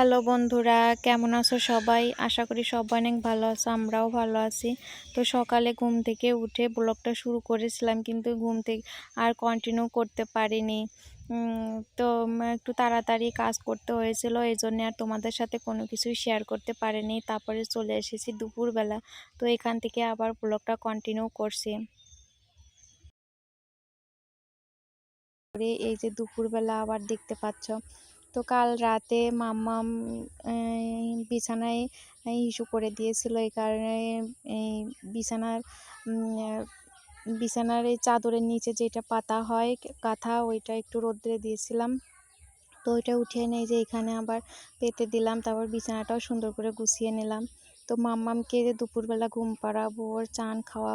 Hello বন্ধুরা, কেমন আছো সবাই? আশা করি সবাই অনেক ভালো আছো, আমরাও ভালো আছি। তো সকালে ঘুম থেকে উঠে ব্লগটা শুরু করেছিলাম, কিন্তু ঘুম থেকে আর কন্টিনিউ করতে পারিনি। তো একটু তাড়াতাড়ি কাজ করতে হয়েছিল, এই জন্য আর তোমাদের সাথে কোনো কিছুই শেয়ার করতে পারিনি। তারপরে চলে এসেছি দুপুরবেলা, তো এখান থেকে আবার ব্লগটা কন্টিনিউ করছি। করে এই যে দুপুরবেলা আবার দেখতে পাচ্ছ তো কাল রাতে মাম্মাম বিছানায় ইস্যু করে দিয়েছিল এই কারণে, এই বিছানার বিছানার এই চাদরের নিচে যেটা পাতা হয়, কাঁথা, ওইটা একটু রোদ্রে দিয়েছিলাম। তো ওইটা উঠিয়ে নিয়ে যে এখানে আবার পেতে দিলাম, তারপর বিছানাটাও সুন্দর করে গুছিয়ে নিলাম। তো মাম্মামকে দুপুরবেলা ঘুম পাড়াবো, ওর চান খাওয়া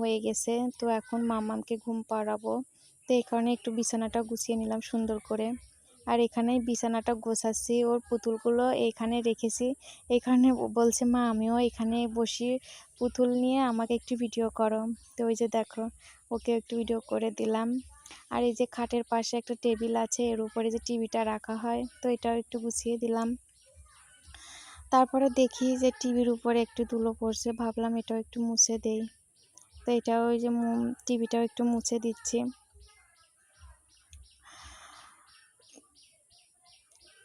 হয়ে গেছে। তো এখন মাম্মামকে ঘুম পাড়াবো। তো এই কারণে একটু বিছানাটা গুছিয়ে নিলাম সুন্দর করে। আর এখানে বিছানাটা গোছাচ্ছি, ওর পুতুলগুলো এখানে রেখেছি। এখানে বলছে, মা, আমিও এখানে বসি পুতুল নিয়ে, আমাকে একটু ভিডিও করো। তো ওই যে দেখো, ওকে একটু ভিডিও করে দিলাম। আর এই যে খাটের পাশে একটা টেবিল আছে, এর উপরে যে টিভিটা রাখা হয়, তো এটাও একটু গুছিয়ে দিলাম। তারপরে দেখি যে টিভির উপরে একটু ধুলো পড়ছে, ভাবলাম এটাও একটু মুছে দেই। তো এটাও ওই যে টিভিটাও একটু মুছে দিচ্ছি।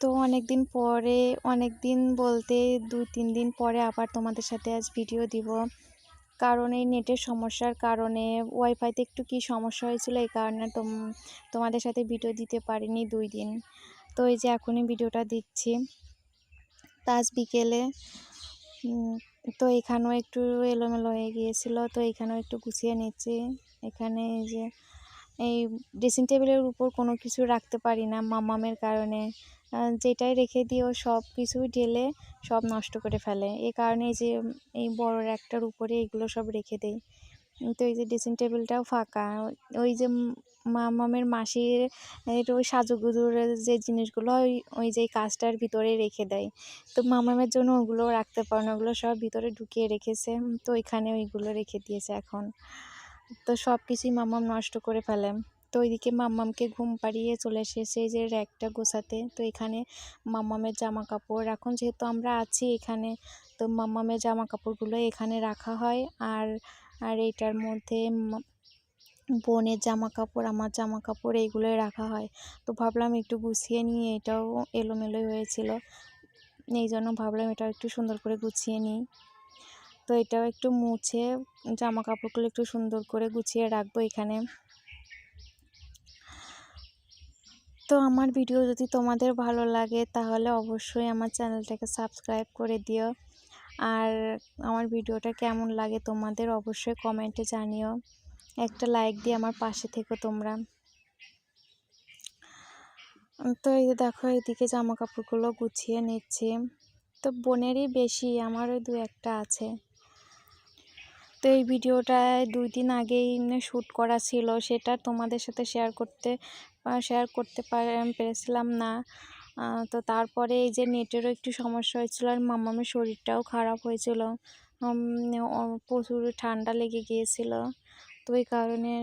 তো অনেক দিন পরে অনেক দিন বলতে দুই তিন দিন পরে আবার তোমাদের সাথে আজ ভিডিও দিব। কারণ এই নেটের সমস্যার কারণে ওয়াইফাইতে একটু কি সমস্যা হয়েছিল এই কারণে তোম, তোমাদের সাথে ভিডিও দিতে পারিনি দুই দিন। তো এই যে এখনই ভিডিওটা দিচ্ছি। তা আজ বিকেলে তো এখানেও একটু এলোমেলো হয়ে গিয়েছিল, তো এখানেও একটু গুছিয়ে নিচ্ছি। এখানে এই যে এই ড্রেসিং টেবিলের উপর কোনো কিছু রাখতে পারি না মামামের কারণে। যেটাই রেখে দিও সব কিছুই ঢেলে সব নষ্ট করে ফেলে। এ কারণে যে এই বড় একটার উপরে এগুলো সব রেখে উম, তো এই যে ড্রেসিং টেবিলটাও ফাঁকা। ওই যে মামামের মাসির ওই সাজুগুজুর যে জিনিসগুলো ওই ওই যে কাজটার ভিতরে রেখে দেয়। তো মামামের জন্য ওগুলো রাখতে পারে না। ওগুলো সব ভিতরে ঢুকিয়ে রেখেছে। তো এখানে ওইগুলো রেখে দিয়েছে এখন। তো সব কিছুই মাম্মাম নষ্ট করে ফেলে তো ওইদিকে মাম্মামকে ঘুম পাড়িয়ে চলে এসেছে যে র্যাকটা গোছাতে। তো এখানে মাম্মামের জামা কাপড় এখন যেহেতু আমরা আছি এখানে, তো মাম্মামের জামা কাপড়গুলো এখানে রাখা হয়। আর আর এইটার মধ্যে বোনের জামা কাপড় আমার জামা কাপড় এইগুলোই রাখা হয়। তো ভাবলাম একটু গুছিয়ে নিয়ে এটাও এলোমেলোই হয়েছিল। এই জন্য ভাবলাম এটাও একটু সুন্দর করে গুছিয়ে নিই। তো এটাও একটু মুছে জামা কাপড়গুলো একটু সুন্দর করে গুছিয়ে রাখব এখানে। তো আমার ভিডিও যদি তোমাদের ভালো লাগে তাহলে অবশ্যই আমার চ্যানেলটাকে সাবস্ক্রাইব করে দিও। আর আমার ভিডিওটা কেমন লাগে তোমাদের অবশ্যই কমেন্টে জানিও। একটা লাইক দিয়ে আমার পাশে থেকো তোমরা। তো এই দেখো, এদিকে জামা কাপড়গুলো গুছিয়ে নিচ্ছি। তো বোনেরই বেশি, আমারও দু একটা আছে। তো এই ভিডিওটা দুই দিন আগেই শ্যুট করা ছিল। সেটা তোমাদের সাথে শেয়ার করতে শেয়ার করতে পারে- পেরেছিলাম না। তো তারপরে এই যে নেটেরও একটু সমস্যা হয়েছিল আর মামামের শরীরটাও খারাপ হয়েছিল। প্রচুর ঠান্ডা লেগে গিয়েছিল। তো এই কারণে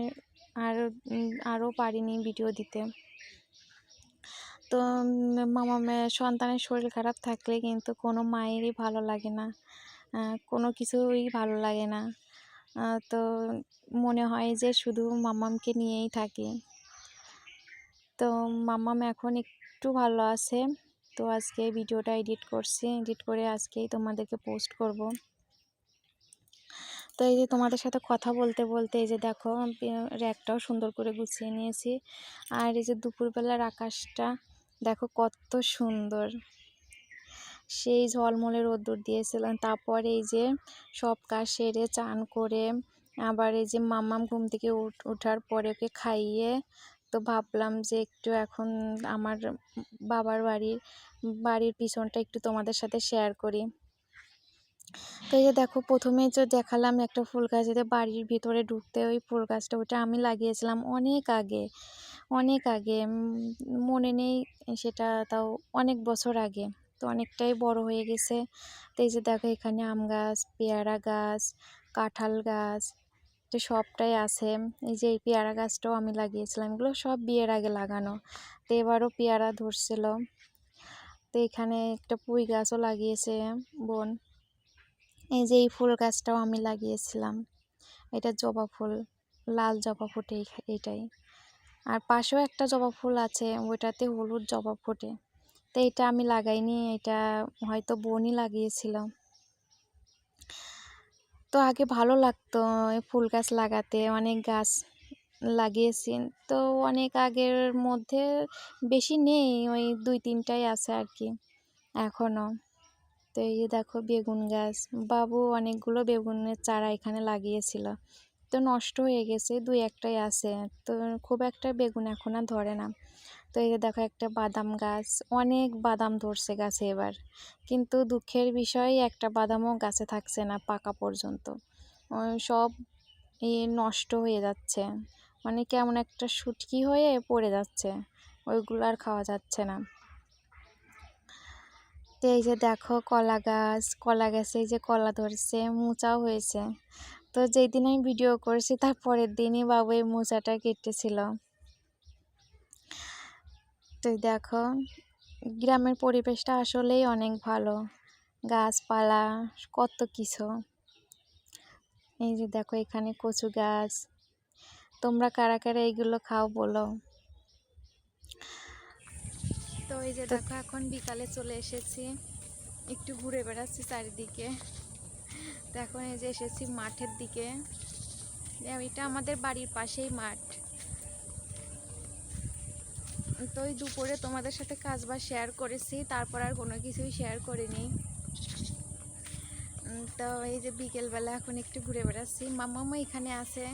আর আরও পারিনি ভিডিও দিতে। তো মামামের সন্তানের শরীর খারাপ থাকলে কিন্তু কোনো মায়েরই ভালো লাগে না। কোনো কিছুই ভালো লাগে না। তো মনে হয় যে শুধু মামামকে নিয়েই থাকি। তো মামাম এখন একটু ভালো আছে, তো আজকে ভিডিওটা এডিট করছি। এডিট করে আজকেই তোমাদেরকে পোস্ট করব। তো এই যে তোমাদের সাথে কথা বলতে বলতে এই যে দেখো র্যাকটাও সুন্দর করে গুছিয়ে নিয়েছি। আর এই যে দুপুরবেলার আকাশটা, দেখো কত সুন্দর। সেই ঝলমলে রোদ্দুর দিয়েছিলাম তারপরে এই যে সব কাজ সেরে চান করে আবার এই যে মাম্মাম ঘুম থেকে উঠ- ওঠার পরে ওকে খাইয়ে তো ভাবলাম যে একটু এখন আমার বাবার বাড়ির বাড়ির পিছনটা একটু তোমাদের সাথে শেয়ার করি। তো এই যে দেখো, প্রথমে যে দেখালাম একটা ফুল গাছ যেটা বাড়ির ভিতরে ঢুকতে ওই ফুল গাছটা, ওটা আমি লাগিয়েছিলাম অনেক আগে অনেক আগে মনে নেই সেটা, তাও অনেক বছর আগে। তো অনেকটাই বড় হয়ে গেছে। তো এই যে দেখো এখানে আম গাছ, পেয়ারা গাছ, কাঁঠাল গাছ, তো সবটাই আছে। এই যে এই পেয়ারা গাছটাও আমি লাগিয়েছিলাম, এগুলো সব বিয়ের আগে লাগানো। তো এবারও পেয়ারা ধরছিল। তো এখানে একটা পুঁই গাছও লাগিয়েছে বোন। এই যে এই ফুল গাছটাও আমি লাগিয়েছিলাম। এটা জবা ফুল, লাল জবা ফুটে এইটাই। আর পাশেও একটা জবা ফুল আছে, ওইটাতে হলুদ জবা ফোটে। তো এটা আমি লাগাইনি, এটা হয়তো বোনই লাগিয়েছিল তো আগে ভালো লাগতো ফুল গাছ লাগাতে, অনেক গাছ লাগিয়েছি। তো অনেক আগের মধ্যে বেশি নেই, ওই দুই তিনটাই আছে আর কি এখনও তো এই যে দেখো বেগুন গাছ, বাবু অনেকগুলো বেগুনের চারা এখানে লাগিয়েছিল। তো নষ্ট হয়ে গেছে, দুই একটাই আছে। তো খুব একটা বেগুন এখন আর ধরে না। তো এই যে দেখো একটা বাদাম গাছ, অনেক বাদাম ধরছে গাছে এবার। কিন্তু দুঃখের বিষয়, একটা বাদামও গাছে থাকছে না পাকা পর্যন্ত। সব নষ্ট হয়ে যাচ্ছে। মানে কেমন একটা সুটকি হয়ে পড়ে যাচ্ছে। ওইগুলো আর খাওয়া যাচ্ছে না। তো এই যে দেখো কলা গাছ, কলা গাছে এই যে কলা ধরছে, মোচাও হয়েছে। তো যেই দিন আমি ভিডিও করেছি, তার পরের দিনই বাবু এই মোচাটা কেটেছিল। তো দেখো গ্রামের পরিবেশটা আসলেই অনেক ভালো। গাছপালা কত কিছু। এই যে দেখো এখানে কচু গাছ। তোমরা কারা কারা এইগুলো খাও বলো। তো এই যে দেখো এখন বিকালে চলে এসেছি। একটু ঘুরে বেড়াচ্ছি চারিদিকে। তো এখন এই যে এসেছি মাঠের দিকে। এটা আমাদের বাড়ির পাশেই মাঠ। তো ওই দুপুরে তোমাদের সাথে কাজ বা শেয়ার করেছি, তারপর আর কোনো কিছুই শেয়ার করিনি। তো এই যে বিকেলবেলা এখন একটু ঘুরে বেড়াচ্ছি। মামামা এখানে আছে।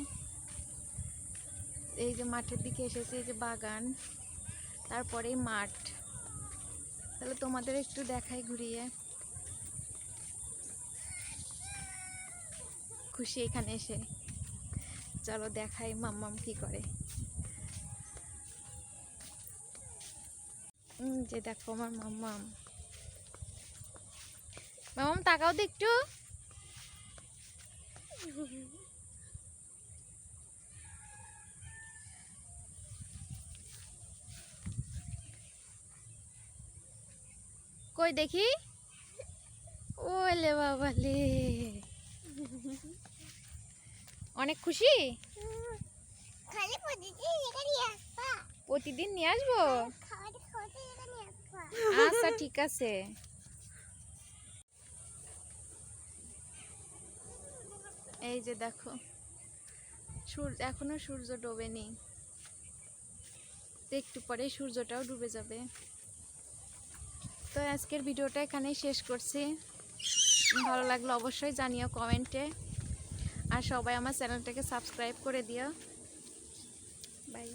এই যে মাঠের দিকে এসেছি, এই যে বাগান তারপরে মাঠ। তাহলে তোমাদের একটু দেখাই ঘুরিয়ে। খুশি এখানে এসে। চলো দেখাই মাম্মাম কি করে। যে দেখো আমার মাম্মাম। মামাম তাকাও তো একটু। কই দেখি? ওলে বাবা লে অনেক খুশি? খালি প্রতিদিন নিয়ে আসব খাওয়াতে খাওয়াতে এখানে আসবা আচ্ছা ঠিক আছে। এই যে দেখো, সূর্য, এখনও সূর্য ডোবেনি। একটু পরে সূর্যটাও ডুবে যাবে। তো আজকের ভিডিওটা এখানেই শেষ করছি। ভালো লাগল অবশ্যই জানিও কমেন্টে। আর সবাই আমার চ্যানেলটাকে সাবস্ক্রাইব করে দিও। বাই।